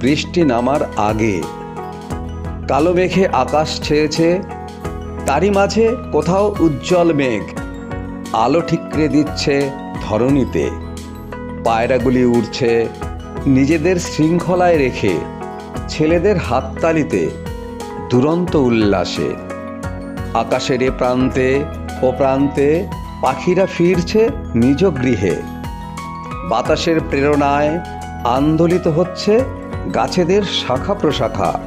বৃষ্টি নামার আগে। কালো মেঘে আকাশ ছেয়েছে, তারই মাঝে কোথাও উজ্জ্বল মেঘ। আলো ঠিকরে দিচ্ছে ধরণীতে। পায়রাগুলি উড়ছে নিজেদের শৃঙ্খলায় রেখে, ছেলেদের হাততালিতে, দুরন্ত উল্লাসে। আকাশের এ প্রান্তে ও প্রান্তে পাখিরা ফিরছে নিজ গৃহে। বাতাসের প্রেরণায় আন্দোলিত হচ্ছে গাছেদের শাখা প্রশাখা,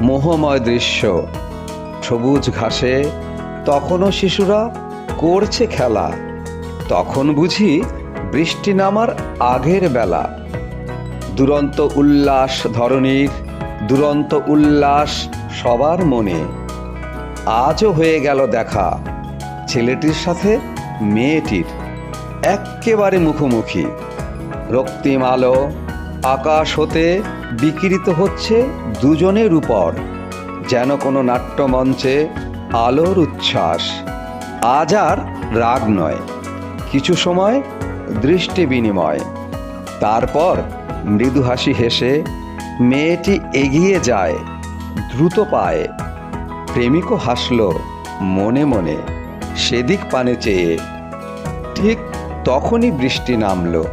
মোহময় দৃশ্য। সবুজ ঘাসে তখনও শিশুরা করছে খেলা। তখন বুঝি বৃষ্টি নামার আগের বেলা। দুরন্ত উল্লাস ধরনীর দুরন্ত উল্লাস সবার মনে। আজও হয়ে গেল দেখা, ছেলেটির সাথে মেয়েটির। এক্কেবারে মুখোমুখি। রক্তিম আলো আকাশ হতে বিকিরিত হচ্ছে দুজনের উপর, যেন কোনো নাট্যমঞ্চে আলোর উচ্ছ্বাস। আজ আর রাগ নয়, কিছু সময় দৃষ্টি বিনিময়। তারপর মৃদু হাসি হেসে মেয়েটি এগিয়ে যায়, দ্রুত পায়ে। প্রেমিকও হাসল মনে মনে, সেদিক পানে চেয়ে। ঠিক তখনই বৃষ্টি নামলো।